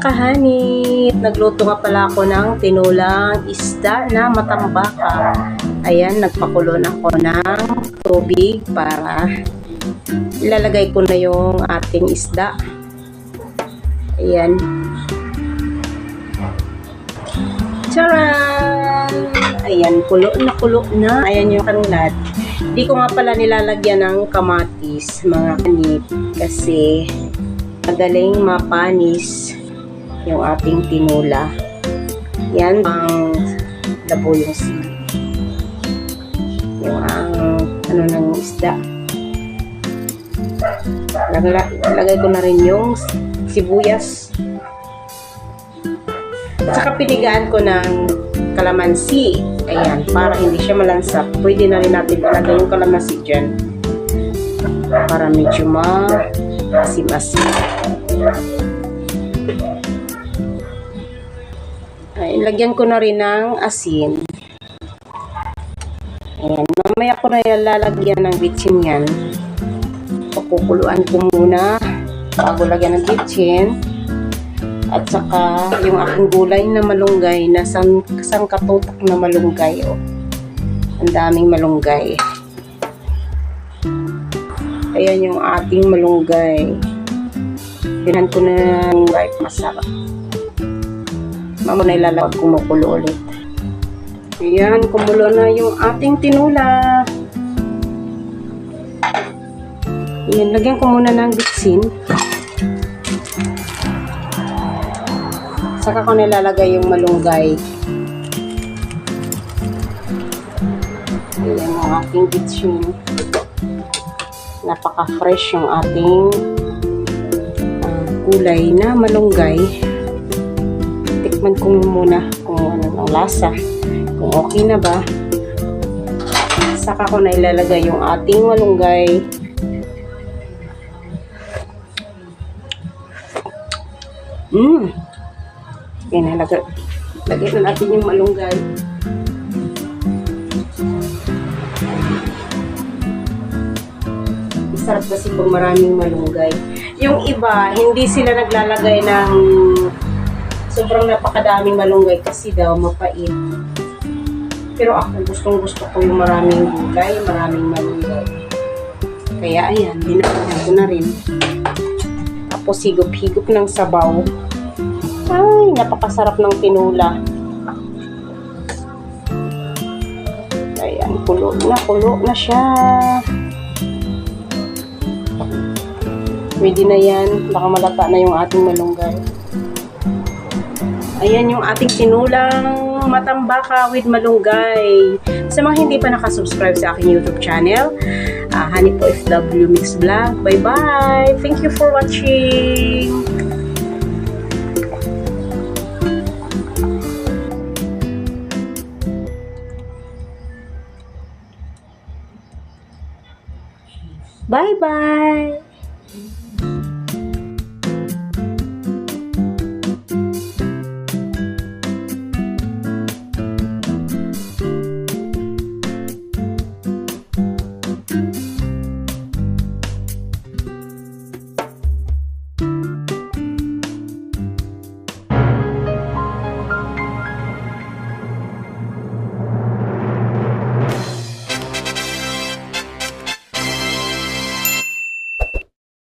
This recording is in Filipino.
kahanip! Nagluto nga pala ako ng tinulang isda na matambaka. Ayan, nagpakulo na ako ng tubig para ilalagay ko na yung ating isda. Ayan. Charan! Ayan, kulo na kulo na. Ayan yung kanlad. Di ko nga pala nilalagyan ng kamatis, mga kanip, kasi madaling mapanis yung ating tinula. Yan ang labo yung sili. Yung ang ano ng isda. Lagay ko na rin yung sibuyas. At saka pinigaan ko ng kalamansi. Ayan, para hindi siya malansap. Pwede na rin natin ilagay yung kalamansi dyan. Para medyo ma-asim-asim. Ay, lagyan ko na rin ng asin. Ayan, mamaya ko na yan lalagyan ng bitchin yan. Pakukuluan ko muna bago lagyan ng bitchin. At saka yung aking gulay na malunggay na sang, sang katutak na malunggay. Oh. Ang daming malunggay. Ayan yung ating malunggay. Pinan ko na ng right masarap. Mamo na ilalawag kumukulo ulit. Ayan, kumulo na yung ating tinula. Ayan, lagyan ko muna ng bitsin. Saka ko nilalagay yung malunggay. Ayan ang aking bitsin. Napaka-fresh yung ating gulay na malunggay. Tikman ko muna kung ano ang lasa. Kung okay na ba. Saka ko na ilalagay yung ating malunggay. Mmm! Yan, lagay, lagay na natin yung malunggay. Masarap kasi kung maraming malunggay. Yung iba, hindi sila naglalagay ng sobrang napakadaming malunggay kasi daw mapait. Pero ako, gustong gusto ko yung maraming gulay, maraming malunggay. Kaya ayan, dinagdagan ko na rin. Tapos higop-higop ng sabaw. Ay, napakasarap ng tinula. Ayan, kulo na, kulo na siya. Pwede na yan. Baka malata na yung ating malunggay. Ayan yung ating tinulang matambaka with malunggay. Sa mga hindi pa nakasubscribe sa aking YouTube channel, uh, Honey po FW Mix Vlog. Bye-bye! Thank you for watching! Bye-bye!